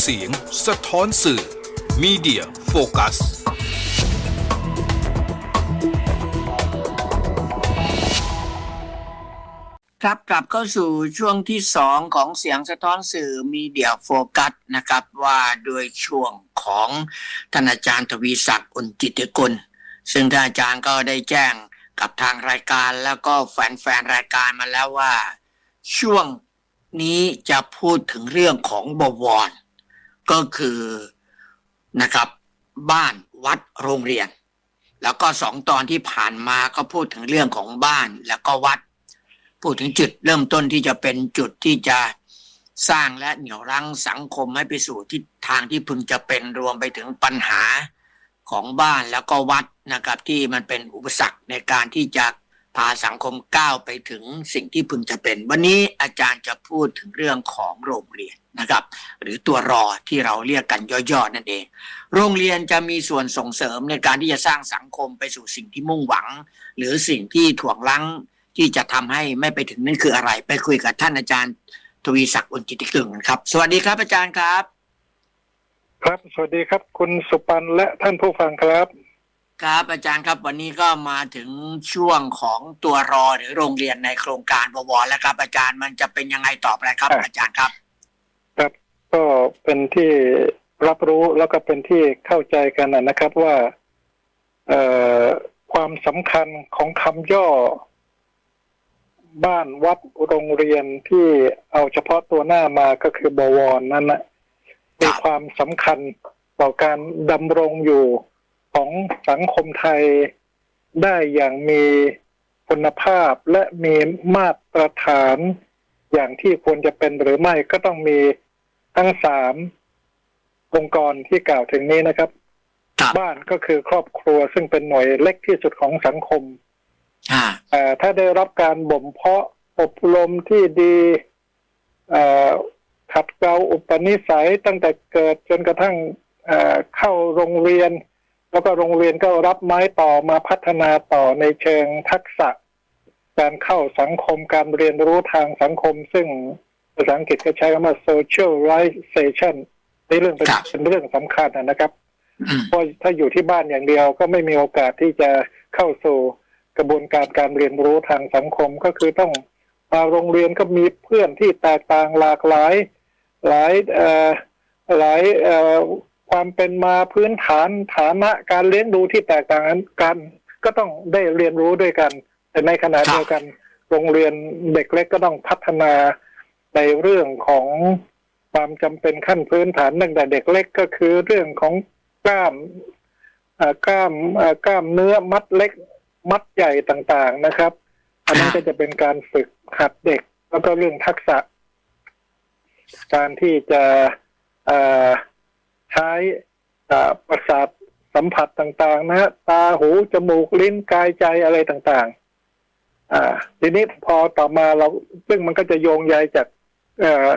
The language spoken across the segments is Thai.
เสียงสะท้อนสื่อ Media Focus ครับกลับเข้าสู่ช่วงที่สองของเสียงสะท้อนสื่อมีเดียโฟกัสนะครับว่าโดยช่วงของท่านอาจารย์ทวีศักดิ์อุนจิตกุล ซึ่งท่านอาจารย์ก็ได้แจ้งกับทางรายการแล้วก็แฟนๆรายการมาแล้วว่า ช่วง นี้จะพูดถึงเรื่องของบวร ก็คือนะครับ บ้านวัดโรงเรียน แล้วก็สองตอนที่ผ่านมาก็พูดถึงเรื่องของบ้านแล้วก็วัด พูดถึงจุดเริ่มต้นที่จะเป็นจุดที่จะสร้างและเหนี่ยวรั้งสังคมให้ไปสู่ทิศทางที่พึงจะเป็นรวมไปถึงปัญหาของบ้านแล้วก็วัดนะครับที่มันเป็นอุปสรรคในการที่จะ พาสังคมก้าวไปถึงสิ่งที่พึงจะเป็น วันนี้อาจารย์จะพูดถึงเรื่องของโรงเรียนนะครับ หรือตัวรอที่เราเรียกกันย่อๆนั่นเอง โรงเรียนจะมีส่วนส่งเสริมในการที่จะสร้างสังคมไปสู่สิ่งที่มุ่งหวัง หรือสิ่งที่ถ่วงลังที่จะทำให้ไม่ไปถึงนั่นคืออะไร ไปคุยกับท่านอาจารย์ทวีศักดิ์อุนจิตติกึ่งกันครับ สวัสดีครับอาจารย์ครับ ครับ สวัสดีครับ คุณสุปันและท่านผู้ฟังครับ ครับอาจารย์ครับวันนี้ก็มาถึงช่วงของตัวรอหรือโรงเรียนในโครงการบวรแล้วครับ อาจารย์มันจะเป็นยังไงต่อไปครับครับอาจารย์ครับ ครับก็เป็นที่รับรู้แล้วก็เป็นที่เข้าใจกันนะนะครับว่าเอ่อความสำคัญของคำย่อ บ้านวัดโรงเรียนที่เอาเฉพาะตัวหน้ามาก็คือบวรนั้นนะมีความสำคัญต่อการดำรงอยู่ ของสังคมไทยได้อย่างมีคุณภาพและมีมาตรฐานอย่างที่ควรจะเป็นหรือไม่ก็ต้องมีทั้งสามองค์กรที่กล่าวถึงนี้นะครับครับบ้านก็คือครอบครัวซึ่งเป็นหน่วยเล็กที่สุดของสังคมอ่าแต่ถ้าได้รับการบ่มเพาะอบรมที่ดีเอ่อขัดเกลาอุปนิสัยตั้งแต่เกิดจนกระทั่งเอ่อเข้าโรงเรียน แล้วก็โรงเรียนก็รับไม้ต่อมาพัฒนาต่อในเชิงทักษะ การเข้าสังคมการเรียนรู้ทางสังคม ซึ่งภาษาอังกฤษก็ใช้คำว่า socialization ในเรื่องเป็นครับเป็นเรื่องสำคัญนะนะครับอืมเพราะถ้าอยู่ที่บ้านอย่างเดียวก็ไม่มีโอกาสที่จะเข้าสู่กระบวนการการเรียนรู้ทางสังคมก็คือต้องมาโรงเรียนก็มีเพื่อนที่แตกต่างหลากหลาย หลายเอ่อหลายเอ่อ ความเป็นมาพื้นฐานฐานะการเลี้ยงดูที่แตกต่างกัน ก็ต้องได้เรียนรู้ด้วยกัน แต่ในขณะเดียวกัน โรงเรียนเด็กเล็กก็ต้องพัฒนาในเรื่องของความจำเป็นขั้นพื้นฐานตั้งแต่เด็กเล็กก็คือเรื่องของกล้ามกล้ามกล้ามเนื้อมัดเล็ก มัดใหญ่ต่างๆนะครับ อันนั้ก็จะเป็นการฝึกหัดเด็ก แล้วก็เรื่องทักษะ การที่จะเอ่อ ใช้เอ่อประสาทสัมผัสต่าง ๆ นะฮะตาหู จมูก ลิ้นกายใจอะไรต่าง ๆ อ่า ทีนี้พอต่อมาเราซึ่งมันก็จะโยงใยจากเอ่อ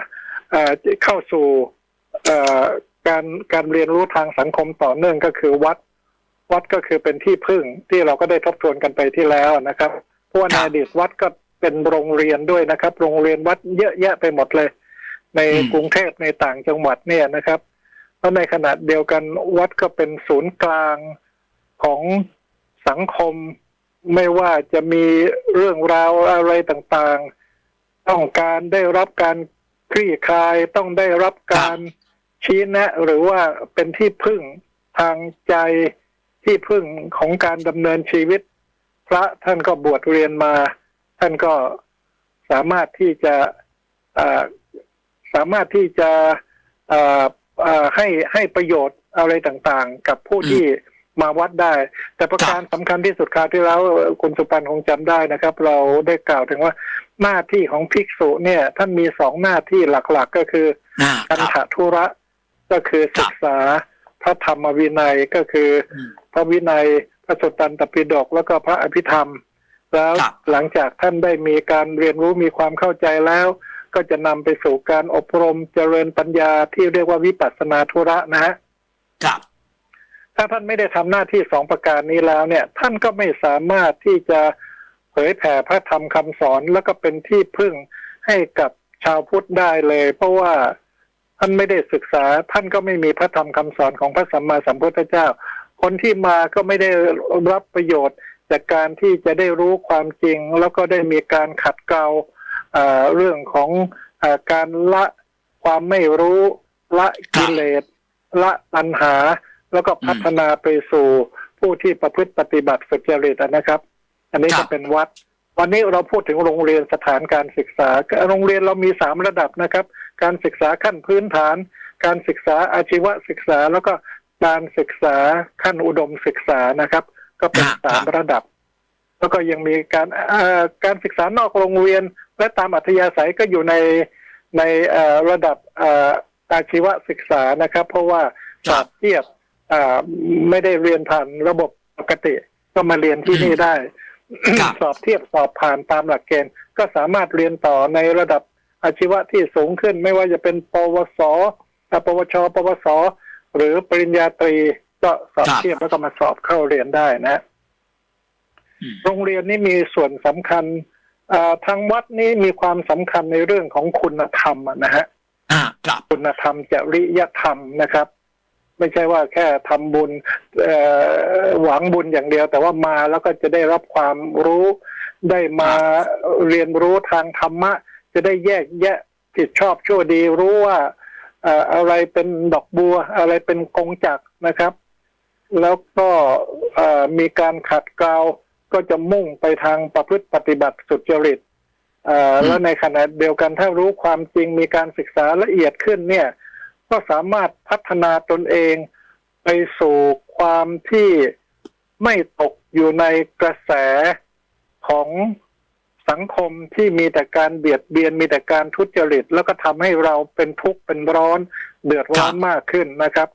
เอ่อเข้าสู่เอ่อการการเรียนรู้ทางสังคมต่อเนื่องก็คือวัด วัดก็คือเป็นที่พึ่งที่เราก็ได้ทบทวนกันไปที่แล้วนะครับเพราะว่าในครับอดีตวัดก็เป็นโรงเรียนด้วยนะครับ โรงเรียนวัดเยอะแยะไปหมดเลย ในอืมกรุงเทพในต่างจังหวัดเนี่ยนะครับ แล้วในขณะเดียวกันวัดก็เป็นศูนย์กลางของสังคมไม่ว่าจะมีเรื่องราวอะไรต่างๆ ต้องการได้รับการคลี่คลายต้องได้รับการชี้แนะ หรือว่าเป็นที่พึ่งทางใจที่พึ่งของการดำเนินชีวิต พระท่านก็บวชเรียนมา ท่านก็สามารถที่จะสามารถที่จะ ให้ให้ประโยชน์อะไรต่างๆ กับผู้อืมที่มาวัดได้ แต่ประการสำคัญที่สุดคราวที่แล้วเอ่อคุณสุปันคงจำได้นะครับ เราได้กล่าวถึงว่าหน้าที่ของภิกษุเนี่ย ท่านมีสองหน้าที่หลักๆก็คืออ่ากันครับถธุระก็คือศึกษาพระธรรมวินัยก็คืออมพระวินัยพระสุตตันตปิฎกแล้วก็พระอภิธรรม แล้วครับหลังจากท่านได้มีการเรียนรู้มีความเข้าใจแล้ว ก็จะนำไปสู่การอบรมเจริญปัญญาที่เรียกว่าวิปัสสนาธุระนะฮะครับ ถ้าท่านไม่ได้ทำหน้าที่สองประการนี้แล้วเนี่ย ท่านก็ไม่สามารถที่จะเผยแผ่พระธรรมคำสอนแล้วก็เป็นที่พึ่งให้กับชาวพุทธได้เลย เพราะว่าท่านไม่ได้ศึกษา ท่านก็ไม่มีพระธรรมคำสอนของพระสัมมาสัมพุทธเจ้า คนที่มาก็ไม่ได้รับประโยชน์จากการที่จะได้รู้ความจริง แล้วก็ได้มีการขัดเกลา เอ่อเรื่องของเออการละความไม่รู้ละกิเลสละปัญหา แล้วก็พัฒนาไปสู่ผู้ที่ประพฤติปฏิบัติสุจริตนะครับ อันนี้ครัจะบเป็นวัด วันนี้เราพูดถึงโรงเรียนสถานการศึกษา โรงเรียนเรามีสามระดับนะครับ การศึกษาขั้นพื้นฐาน การศึกษาอาชีวศึกษาแล้วก็การศึกษาขั้นอุดมศึกษานะครับ ก็เป็นครับสามระดับ แล้วก็ยังมีการเอ่อการศึกษานอกโรงเรียน และตามอัธยาศัยก็อยู่ในในเอ่อระดับเอ่ออาชีวศึกษานะครับ เพราะว่าคสรัอบบเทียบอ่าไม่ได้เรียนผ่านระบบปกติ ก็มาเรียนที่นี่ได้ครับสอบเทียบสอบผ่านตามหลักเกณฑ์ ก็สามารถเรียนต่อในระดับอาชีวะที่สูงขึ้น ไม่ว่าจะเป็นปวสอ่าปวช ปวส หรือปริญญาตรีก็สอบครับเทียบแล้วก็มาสอบเข้าเรียนได้นะอืมโรงเรียนนี่มีส่วนสำคัญอ่า ทางวัดนี้มีความสำคัญในเรื่องของคุณธรรมอะนะฮะอ่าครับคุณธรรมจริยธรรมนะครับ ไม่ใช่ว่าแค่ทำบุญเอ่อหวังบุญอย่างเดียว แต่ว่ามาแล้วก็จะได้รับความรู้ได้มาเรียนรู้ทางธรรมะ จะได้แยกแยะผิดชอบชั่วดีรู้ว่าเอ่ออะไรเป็นดอกบัว อะไรเป็นกงจักรนะครับ แล้วก็เอ่อมีการขัดเกลา ก็จะมุ่งไปทางประพฤติปฏิบัติสุจริตเอ่อแล้วในขณะเดียวกันถ้ารู้ความจริงมีการศึกษาละเอียดขึ้นเนี่ย ก็สามารถพัฒนาตนเองไปสู่ความที่ไม่ตกอยู่ในกระแสของสังคมที่มีแต่การเบียดเบียนมีแต่การทุจริต แล้วก็ทำให้เราเป็นทุกข์เป็นร้อนเดือดร้อนครับมากขึ้นนะครับ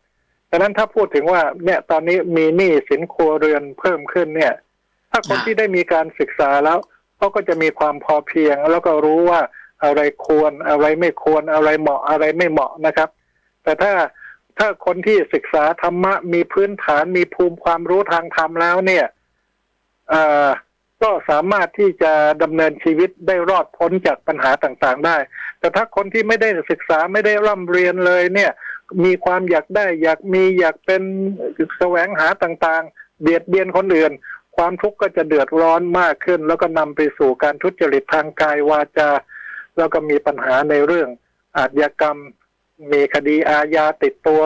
ดังนั้นถ้าพูดถึงว่าเนี่ยตอนนี้มีหนี้สินครัวเรือนเพิ่มขึ้นเนี่ย ถ้าคนอ่าที่ได้มีการศึกษาแล้วเขาก็จะมีความพอเพียง แล้วก็รู้ว่าอะไรควรอะไรไม่ควรอะไรเหมาะอะไรไม่เหมาะนะครับ แต่ถ้าถ้าคนที่ศึกษาธรรมะมีพื้นฐานมีภูมิความรู้ทางธรรมแล้วเนี่ยเอ่อก็สามารถที่จะดำเนินชีวิตได้รอดพ้นจากปัญหาต่างๆ ได้ แต่ถ้าคนที่ไม่ได้ศึกษาไม่ได้ร่ำเรียนเลยเนี่ย มีความอยากได้อยากมีอยากเป็นแสวงหาต่างๆ เบียดเบียนคนอื่น ความทุกข์ก็จะเดือดร้อนมากขึ้น แล้วก็นำไปสู่การทุจริตทางกายวาจา แล้วก็มีปัญหาในเรื่องอาชญากรรม มีคดีอาญาติดตัว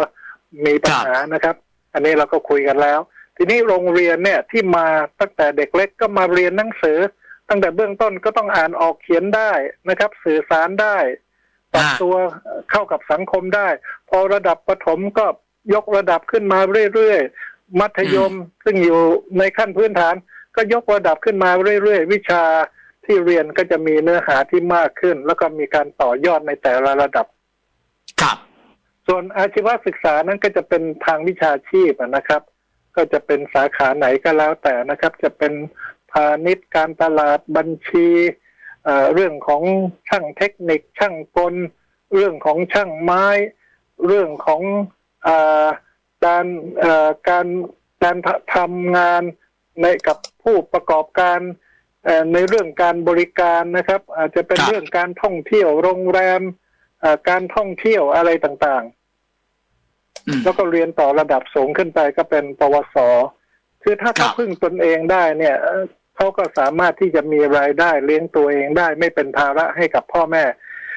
มีปัญหานะครับ อันนี้เราก็คุยกันแล้ว ทีนี้โรงเรียนเนี่ยที่มาตั้งแต่เด็กเล็กก็มาเรียนหนังสือ ตั้งแต่เบื้องต้นก็ต้องอ่านออกเขียนได้นะครับ สื่อสารได้ปรับตัวเข้ากับสังคมได้ พอระดับประถมก็ยกระดับขึ้นมาเรื่อยๆ มัธยม ซึ่งอยู่ในขั้นพื้นฐาน ก็ยกระดับขึ้นมาเรื่อยๆ วิชาที่เรียนก็จะมีเนื้อหาที่มากขึ้น แล้วก็มีการต่อยอดในแต่ละระดับ ครับ ส่วนอาชีวศึกษานั้นก็จะเป็นทางวิชาชีพอะนะครับ ก็จะเป็นสาขาไหนก็แล้วแต่นะครับ จะเป็นพาณิชย์การตลาดบัญชีเอ่อเรื่องของช่างเทคนิคช่างกล เรื่องของช่างไม้ เรื่องของอา การเอ่อการการททำงานในกับผู้ประกอบการเอ่อในเรื่องการบริการนะครับ อาจจะเป็นครับเรื่องการท่องเที่ยวโรงแรมเอ่อการท่องเที่ยวอะไรต่างๆอืมแล้วก็เรียนต่อระดับสูงขึ้นไปก็เป็นปวส คือถ้าครัเขาบพึ่งตนเองได้เนี่ยเอ่อเขาก็สามารถที่จะมีรายได้เลี้ยงตัวเองได้ ไม่เป็นภาระให้กับพ่อแม่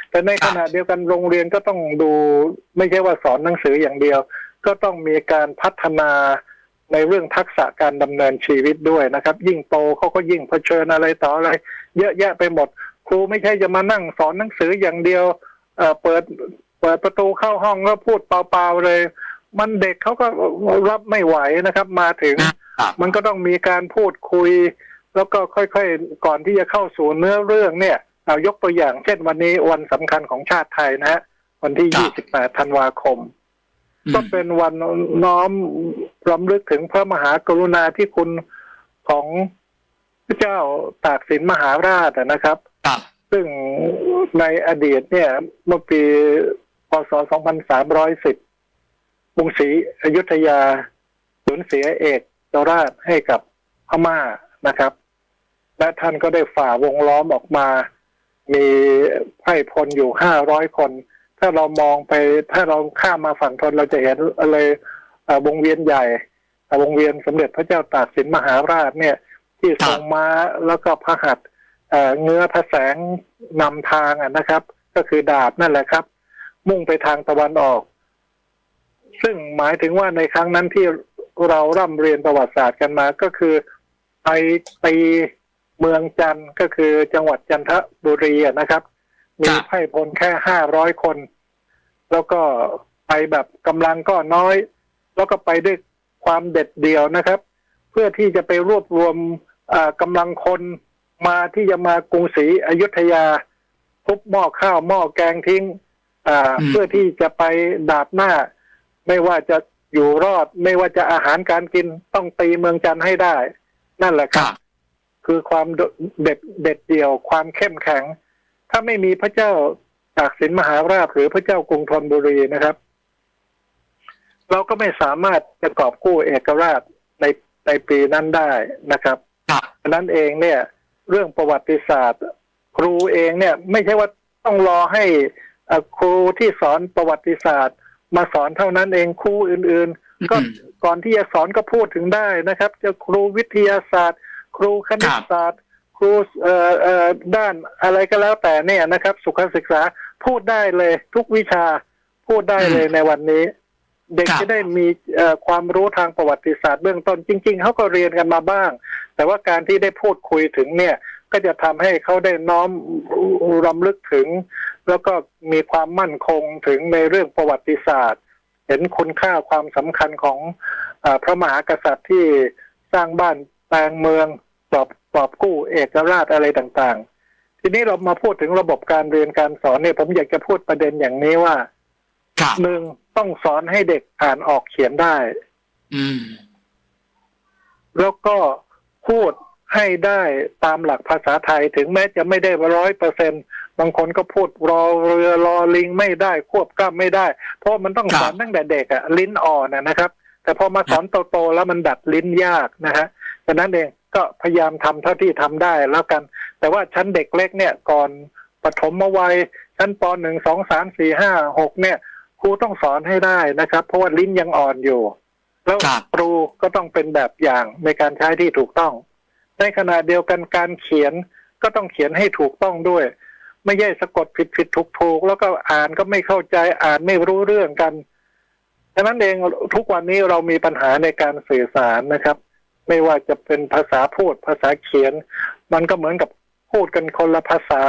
แต่ในขณะเดียวกันโรงเรียนก็ต้องดู ไม่ใช่ว่าสอนหนังสืออย่างเดียว ก็ต้องมีการพัฒนาในเรื่องทักษะการดำเนินชีวิตด้วยนะครับ ยิ่งโตเขาก็ยิ่งเผชิญอะไรต่ออะไร เยอะแยะไปหมด ครูไม่ใช่จะมานั่งสอนหนังสืออย่างเดียวเอ่อเปิดเปิดประตูเข้าห้องแล้วพูดเปล่าๆเลย มันเด็กเขาก็รับไม่ไหวนะครับ มาถึงครับมันก็ต้องมีการพูดคุย แล้วก็ค่อยๆก่อนที่จะเข้าสู่เนื้อเรื่องเนี่ยเอายกตัวอย่าง เช่นวันนี้วันสำคัญของชาติไทยนะฮะวันที่ 28 ธันวาคมอืม ก็เป็นวันน้อมรำลึกถึงพระมหากรุณาธิคุณของพระเจ้าตากสินมหาราชอะนะครับครับซึ่งในอดีตเนี่ย เมื่อปีพศ 2310กรุงศรีอยุธยาสูญเสียเอกตราชให้กับพม่านะครับ และท่านก็ได้ฝ่าวงล้อมออกมา มีไพร่พลอยู่ห้าร้อยคน ถ้าเรามองไปถ้าเราข้ามมาฝั่งทนเราจะเห็นเลยเอ่อวงเวียนใหญ่เอ่อวงเวียนสมเด็จพระเจ้าตากสินมหาราชเนี่ย ที่ทรงม้าแล้วก็พระหัตถ์เอ่อเงื้อพระแสงนำทางอะนะครับ ก็คือดาบนั่นแหละครับ มุ่งไปทางตะวันออก ซึ่งหมายถึงว่าในครั้งนั้นที่เราร่ำเรียนประวัติศาสตร์กันมาก็คือไปตีเมืองจันทร์ก็คือจังหวัดจันทบุรีอะนะครับ มีครับไพร่พลแค่ห้าร้อยคน แล้วก็ไปแบบกำลังก็น้อย แล้วก็ไปด้วยความเด็ดเดี่ยวนะครับ เพื่อที่จะไปรวบรวมอ่ากำลังคนมาที่จะมากรุงศรีอยุธยาทุบหม้อข้าวหม้อแกงทิ้งอ่าอืมเพื่อที่จะไปดาบหน้า ไม่ว่าจะอยู่รอดไม่ว่าจะอาหารการกินต้องตีเมืองจันทร์ให้ได้ นั่นแหละคครัรับบคือความเด็ดเด็ดเดี่ยวความเข้มแข็ง ถ้าไม่มีพระเจ้า ตากสินมหาราชหรือพระเจ้ากรุงธนบุรีนะครับ เราก็ไม่สามารถจะกอบกู้เอกราชในในปีนั้นได้นะครับครับฉะนั้นเองเนี่ย เรื่องประวัติศาสตร์ ครูเองเนี่ย ไม่ใช่ว่าต้องรอให้เอ่อครูที่สอนประวัติศาสตร์ มาสอนเท่านั้นเองครูอื่น ๆ ก็อืมก่อนที่จะสอนก็พูดถึงได้นะครับ จะครูวิทยาศาสตร์ ครูคณิตศาสตร์ ครูเอ่อเอ่อด้านอะไรก็แล้วแต่เนี่ยนะครับ สุขศึกษา พูดได้เลย ทุกวิชาพูดได้เลยในวันนี้ เด็กครับจะได้มีเอ่อความรู้ทางประวัติศาสตร์เบื้องต้นจริง ๆเขาก็เรียนกันมาบ้าง แต่ว่าการที่ได้พูดคุยถึงเนี่ย ก็จะทำให้เขาได้น้อมรำลึกถึง แล้วก็มีความมั่นคงถึงในเรื่องประวัติศาสตร์ เห็นคุณค่าความสำคัญของอาพระมหากษัตริย์ที่สร้างบ้านแปลงเมืองปลอบปลอบกู้เอกราชอะไรต่างๆ ทีนี้เรามาพูดถึงระบบการเรียนการสอนเนี่ยผมอยากจะพูดประเด็นอย่างนี้ว่าครับหนึ่งต้องสอนให้เด็กอ่านออกเขียนได้ อืม แล้วก็พูดให้ได้ตามหลักภาษาไทยถึงแม้จะไม่ได้ร้อยเปอร์เซ็นบางคนก็พูดรอเรือรอลิงไม่ได้ ควบกล้ำไม่ได้ เพราะมันต้องครับสอนตั้งแต่เด็กอะลิ้นอ่อนนะนะครับ แต่พอมาสอนโตๆแล้วมันดัดลิ้นยากนะฮะฉะนั้นเอง ก็พยายามทำเท่าที่ทำได้แล้วกัน แต่ว่าชั้นเด็กเล็กเนี่ยก่อนปฐมวัยชั้นปหนึ่งสองสามสี่ห้าหกเนี่ย ครูต้องสอนให้ได้นะครับ เพราะว่าลิ้นยังอ่อนอยู่ แล้วครับครูก็ต้องเป็นแบบอย่างในการใช้ที่ถูกต้อง ในขณะเดียวกันการเขียนก็ต้องเขียนให้ถูกต้องด้วย ไม่ใช่สะกดผิดผิดถูกถูกแล้วก็อ่านก็ไม่เข้าใจอ่านไม่รู้เรื่องกันฉะนั้นเองทุกวันนี้เรามีปัญหาในการสื่อสารนะครับ ไม่ว่าจะเป็นภาษาพูดภาษาเขียน มันก็เหมือนกับพูดกันคนละภาษา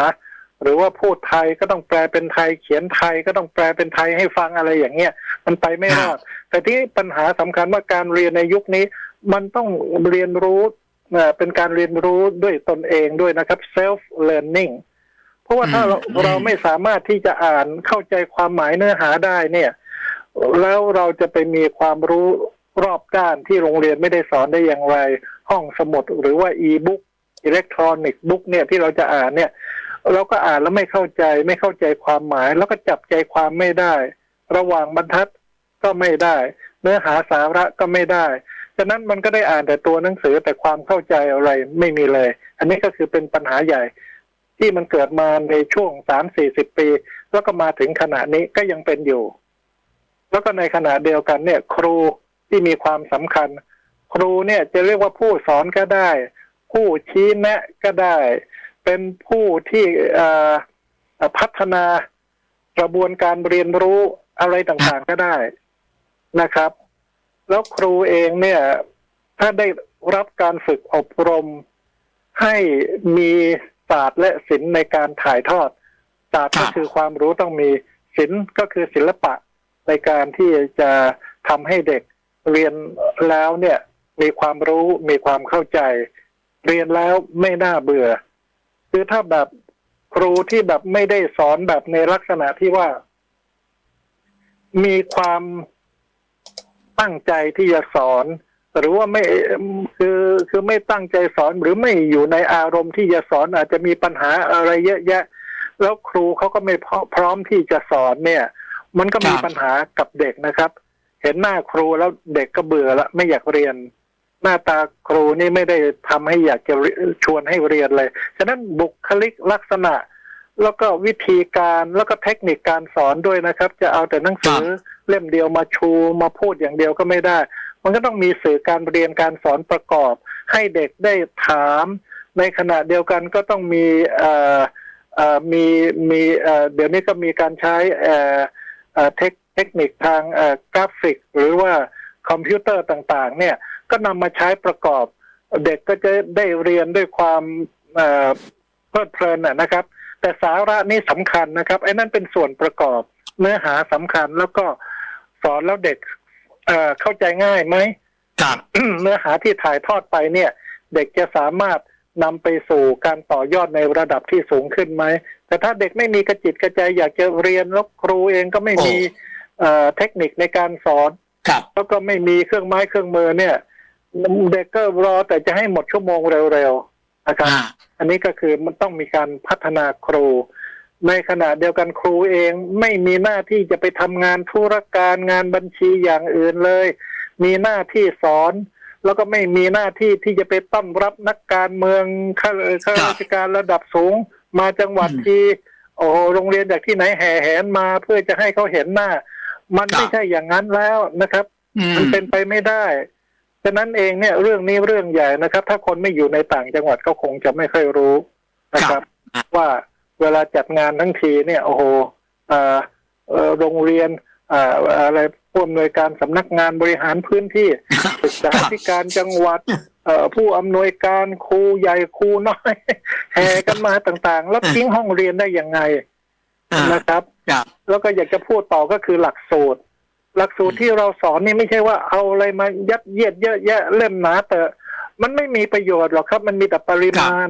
หรือว่าพูดไทยก็ต้องแปลเป็นไทย เขียนไทยก็ต้องแปลเป็นไทยให้ฟังอะไรอย่างเงี้ยมันไปไม่รอดแต่ที่ปัญหาสำคัญว่าการเรียนในยุคนี้ มันต้องเรียนรู้เอ่อเป็นการเรียนรู้ด้วยตนเองด้วยนะครับ self learning เพราะว่าถ้าเราอืมเราไม่สามารถที่จะอ่านเข้าใจความหมายเนื้อหาได้เนี่ย แล้วเราจะไปมีความรู้ รอบด้านที่โรงเรียนไม่ได้สอนได้อย่างไร ห้องสมุดหรือว่า e-book อิเล็กทรอนิกส์บุ๊กเนี่ยที่เราจะอ่านเนี่ย เราก็อ่านแล้วไม่เข้าใจไม่เข้าใจความหมาย แล้วก็จับใจความไม่ได้ ระหว่างบรรทัดก็ไม่ได้ เนื้อหาสาระก็ไม่ได้ฉะนั้นมันก็ได้อ่านแต่ตัวหนังสือแต่ความเข้าใจอะไรไม่มีเลย อันนี้ก็คือเป็นปัญหาใหญ่ ที่มันเกิดมาในช่วงสามสี่สิบปี แล้วก็มาถึงขณะนี้ก็ยังเป็นอยู่ แล้วก็ในขณะเดียวกันเนี่ย ครู ที่มีความสำคัญ ครูเนี่ยจะเรียกว่าผู้สอนก็ได้ ผู้ชี้แนะก็ได้ เป็นผู้ที่พัฒนากระบวนการเรียนรู้อะไรต่างๆก็ได้นะครับ แล้วครูเองเนี่ย ถ้าได้รับการฝึกอบรม ให้มีศาสตร์และศิลป์ในการถ่ายทอดศาสตร์ก็คือความรู้ต้องมีศิลป์ก็คือศิลปะในการที่จะทำให้เด็ก เรียนแล้วเนี่ยมีความรู้มีความเข้าใจ เรียนแล้วไม่น่าเบื่อ คือถ้าแบบครูที่แบบไม่ได้สอนแบบในลักษณะที่ว่า มีความตั้งใจที่จะสอน หรือว่าไม่คือคือไม่ตั้งใจสอนหรือไม่อยู่ในอารมณ์ที่จะสอนอาจจะมีปัญหาอะไรเยอะแยะ แล้วครูเขาก็ไม่พร้อพร้อมที่จะสอนเนี่ย มันก็มีครับปัญหากับเด็กนะครับ เห็นหน้าครูแล้วเด็กก็เบื่อละไม่อยากเรียน หน้าตาครูนี่ไม่ได้ทำให้อยากจะชวนให้เรียนเลย ฉะนั้นบุคลิกลักษณะ แล้วก็วิธีการแล้วก็เทคนิคการสอนด้วยนะครับ จะเอาแต่หนังสือเล่มเดียวมาชูมาพูดอย่างเดียวก็ไม่ได้ มันก็ต้องมีสื่อการเรียนการสอนประกอบ ให้เด็กได้ถาม ในขณะเดียวกันก็ต้องมีเอ่อเอ่อมีมีเอ่อเดี๋ยวนี้ก็มีการใช้เอ่อเอ่อเทค เทคนิคทางเอ่อกราฟิก หรือว่าคอมพิวเตอร์ต่างๆ เนี่ยก็นำมาใช้ประกอบ เด็กก็จะได้เรียนด้วยความเอ่อเพลิดเพลินนะนะครับ แต่สาระนี่สำคัญนะครับไอ้นั่นเป็นส่วนประกอบเนื้อหาสำคัญแล้วก็สอนแล้วเด็กเอ่อเข้าใจง่ายไหมครับเนื้อหาที่ถ่ายทอดไปเนี่ย เด็กจะสามารถนำไปสู่การต่อยอดในระดับที่สูงขึ้นไหม แต่ถ้าเด็กไม่มีกระจิตกระใจอยากจะเรียนแล้วครูเองก็ไม่มี เอ่อเทคนิคในการสอนครับแล้วก็ไม่มีเครื่องไม้เครื่องมือเนี่ย เด็กก็รอแต่จะให้หมดชั่วโมงเร็วๆนะครับอ่าอันนี้ก็คือมันต้องมีการพัฒนาครู ในขณะเดียวกันครูเองไม่มีหน้าที่จะไปทำงานธุรการงานบัญชีอย่างอื่นเลย มีหน้าที่สอน แล้วก็ไม่มีหน้าที่ที่จะไปต้อนรับนักการเมืองข้าข้าราชการระดับสูง มาจังหวัดอืมที่โอ้โหโรงเรียนจากที่ไหนแห่แหนมาเพื่อจะให้เขาเห็นหน้า มันครับไม่ใช่อย่างนั้นแล้วนะครับอืมมันเป็นไปไม่ได้ฉะนั้นเองเนี่ยเรื่องนี้เรื่องใหญ่นะครับ ถ้าคนไม่อยู่ในต่างจังหวัดก็คงจะไม่ค่อยรู้นะครับครับว่าเวลาจัดงานทั้งทีเนี่ยโอ้โหเอ่อเอ่อโรงเรียนเอ่ออะไรผู้อำนวยการสำนักงานบริหารพื้นที่ศึกษาธิการจังหวัดเอ่อผู้อำนวยการครูใหญ่ครูน้อยแห่กันมาต่างๆ แล้วทิ้งห้องเรียนได้ยังไงอ่านะครับ ครับ แล้วก็อยากจะพูดต่อก็คือหลักสูตร หลักสูตรที่เราสอนนี่ไม่ใช่ว่าเอาอะไรมายัดเยียดเยอะแยะเล่มหนาแต่มันไม่มีประโยชน์หรอกครับ มันมีแต่ปริมาณ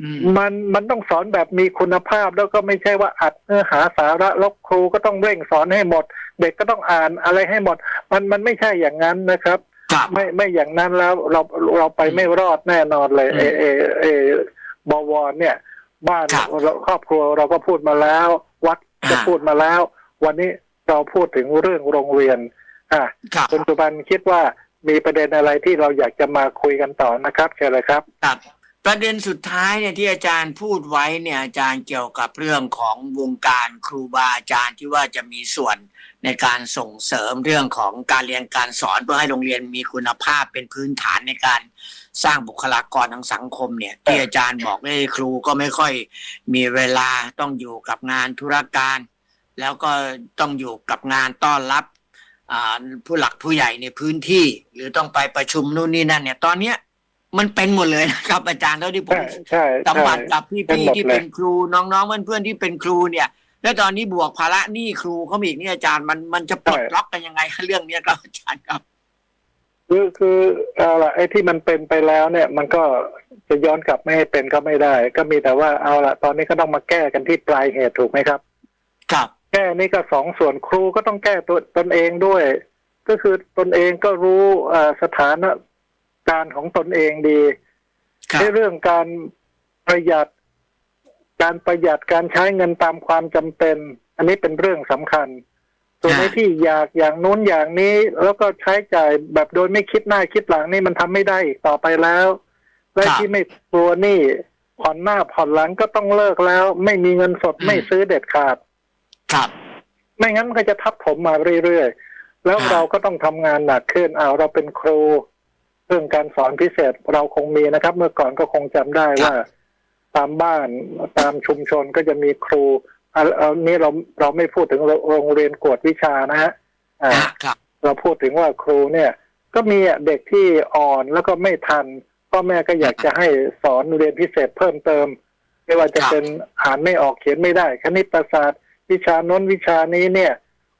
อืมมันมันต้องสอนแบบมีคุณภาพแล้วก็ไม่ใช่ว่าอัดเนื้อหาสาระแล้วครูก็ต้องเร่งสอนให้หมด เด็กก็ต้องอ่านอะไรให้หมด มันมันไม่ใช่อย่างนั้นนะครับครับไม่ไม่อย่างนั้นแล้วเราเราไปไม่รอดแน่นอนเลยอืมเอเอเอบวรเนี่ย บ้านครับเราครอบครัวเราก็พูดมาแล้ววัด ก็อ่าพูดมาแล้ว วันนี้เราพูดถึงเรื่องโรงเรียนอะครับคุณสุบันคิดว่ามีประเด็นอะไรที่เราอยากจะมาคุยกันต่อนะครับเชิญเลยครับครับ ประเด็นสุดท้ายเนี่ยที่อาจารย์พูดไว้เนี่ยอาจารย์เกี่ยวกับเรื่องของวงการครูบาอาจารย์ที่ว่าจะมีส่วนในการส่งเสริมเรื่องของการเรียนการสอนเพื่อให้โรงเรียนมีคุณภาพเป็นพื้นฐานในการสร้างบุคลากรทางสังคมเนี่ยที่อาจารย์บอกว่าครูก็ไม่ค่อยมีเวลาต้องอยู่กับงานธุรการ แล้วก็ต้องอยู่กับงานต้อนรับผู้หลักผู้ใหญ่ในพื้นที่ หรือต้องไปประชุมนู่นนี่นั่นเนี่ยตอนเนี้ย มันเป็นหมดเลยนะครับ อาจารย์เท่าที่ผมใช่ใช่สัมใช่ผัสกับเป็นพี่หมดๆที่เลยเป็นครูน้องๆเพื่อนๆที่เป็นครูเนี่ยแล้วตอนนี้บวกภาระหนี้ครูเขาอีกเนี่ยอาจารย์มันมันจะปลดล็อกกันยังไงเรื่องเนี้ยครับอาจารย์ครับ คือคือเอาละไอ้ที่มันเป็นไปแล้วเนี่ย มันก็จะย้อนกลับไม่ให้เป็นก็ไม่ได้ ก็มีแต่ว่าเอาละตอนนี้ก็ต้องมาแก้กันที่ปลายเหตุถูกไหมครับ ครับ แก้นี่ก็สองส่วนครูก็ต้องแก้ตัวตนเองด้วย ก็คือตนเองก็รู้เอ่อสถาน การณ์ของตนเองดีครับในเรื่องการประหยัด การประหยัดการใช้เงินตามความจำเป็น อันนี้เป็นเรื่องสำคัญ ส่วนในที่อยากอย่างนู้นอย่างนี้ แล้วก็ใช้จ่ายแบบโดยไม่คิดหน้าคิดหลังนี่มันทำไม่ได้อีกต่อไปแล้ว และครับที่ไม่กลัวหนี่ผ่อนหน้าผ่อนหลังก็ต้องเลิกแล้ว ไม่มีเงินสดอืมไม่ซื้อเด็ดขาด ครับ ไม่งั้นมันก็จะทับถมมาเรื่อยๆ แล้วครับเราก็ต้องทำงานหนักขึ้นเอาเราเป็นครู เรื่องการสอนพิเศษเราคงมีนะครับ เมื่อก่อนก็คงจำได้ว่า ตามบ้านตามชุมชนก็จะมีครูอันอันนี้เราเราไม่พูดถึงโรงเรียนกวดวิชานะฮะอ่าอะครับเราพูดถึงว่าครูเนี่ย ก็มีเด็กที่อ่อนแล้วก็ไม่ทันพ่อแม่ก็อยากจะให้สอนเรียนพิเศษเพิ่มเติม ไม่ว่าจะครับเป็นอ่านไม่ออกเขียนไม่ได้ คณิตศาสตร์ วิชาโน้นวิชานี้เนี่ย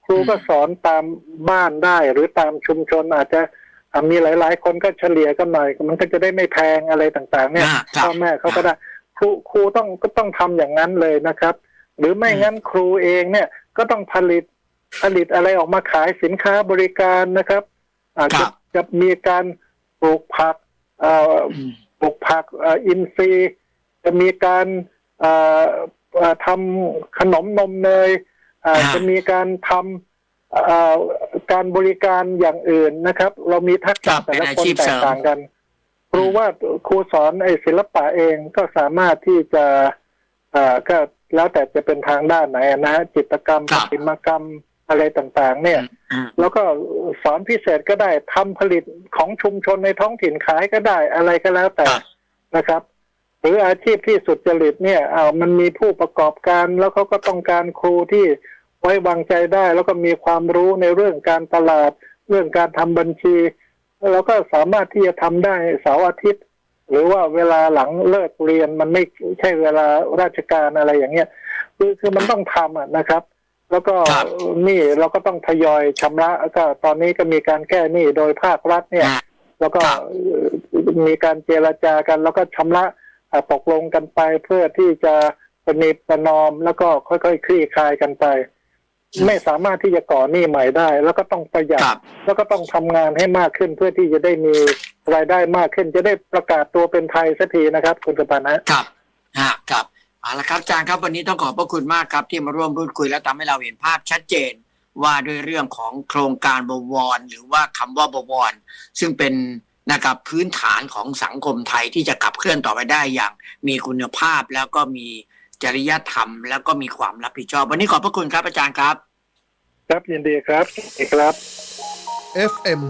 ครูก็สอนตามบ้านได้หรือตามชุมชนอาจจะอะ มีหลาย ๆ คนก็เฉลี่ยกันหน่อยมันก็จะได้ไม่แพงอะไรต่างๆ เนี่ยอะครับพ่อแม่เขาก็ได้ครูครูต้องก็ต้องทำอย่างนั้นเลยนะครับ หรือไม่อืมงั้นครูเองเนี่ยก็ต้องผลิตผลิตอะไรออกมาขายสินค้าบริการนะครับ อาจครัจะบจะมีการปลูกผักเอ่ออืมปลูกผักเอ่ออินทรีย์จะมีการเอ่อเอ่อทำขนมนมเนยเอ่อฮะจะมีการทำเอ่อ การบริการอย่างอื่นนะครับ เรามีทักครัษะบแต่ละเป็นอาคนชีพแตเสริกมต่างกัน ครูว่าครูสอนไอ้ศิลปะเองก็สามารถที่จะเอ่อก็แล้วแต่จะเป็นทางด้านไหนนะฮะจิตรกรรมครัปบฏิมากรรมอะไรต่างๆ เนี่ยอืมแล้วก็สอนพิเศษก็ได้ทำผลิตของชุมชนในท้องถิ่นขายก็ได้อะไรก็แล้วแต่ครับนะครับ หรืออาชีพที่สุจริตเนี่ยอ้าวมันมีผู้ประกอบการแล้วเขาก็ต้องการครูที่ ไว้วางใจได้ แล้วก็มีความรู้ในเรื่องการตลาด เรื่องการทำบัญชีแล้วก็สามารถที่จะทำได้เสาร์อาทิตย์ หรือว่าเวลาหลังเลิกเรียนมันไม่ใช่เวลาราชการอะไรอย่างเงี้ยคือคือมันต้องทำอะนะครับ แล้วก็ครับหนี่เราก็ต้องทยอยชำระก็ตอนนี้ก็มีการแก้หนี้โดยภาครัฐเนี่ยอ่าแล้วก็ครับเอ่อมีการเจรจากัน แล้วก็ชำระอ่าตกลงกันไปเพื่อที่จะประนีประนอมแล้วก็ค่อยๆคลี่คลายกันไป ไม่สามารถที่จะก่อหนี้ใหม่ได้ แล้วก็ต้องประหยัดครับ แล้วก็ต้องทำงานให้มากขึ้นเพื่อที่จะได้มีรายได้มากขึ้น จะได้ประกาศตัวเป็นไทยสักทีนะครับ คุณสุพันธ์นะครับฮะครับเอาละครับอาจารย์ครับวันนี้ต้องขอบพระคุณมากครับที่มาร่วมพูดคุยและทำให้เราเห็นภาพชัดเจน ว่าด้วยเรื่องของโครงการบวร หรือว่าคำว่าบวร ซึ่งเป็นนะครับพื้นฐานของสังคมไทยที่จะขับเคลื่อนต่อไปได้อย่าง มีคุณภาพแล้วก็มี จริยธรรม แล้วก็มีความรับผิดชอบ วันนี้ขอบพระคุณครับอาจารย์ครับ ครับยินดีครับครับ FM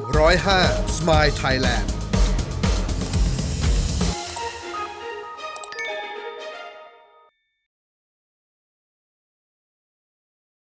105 Smile Thailand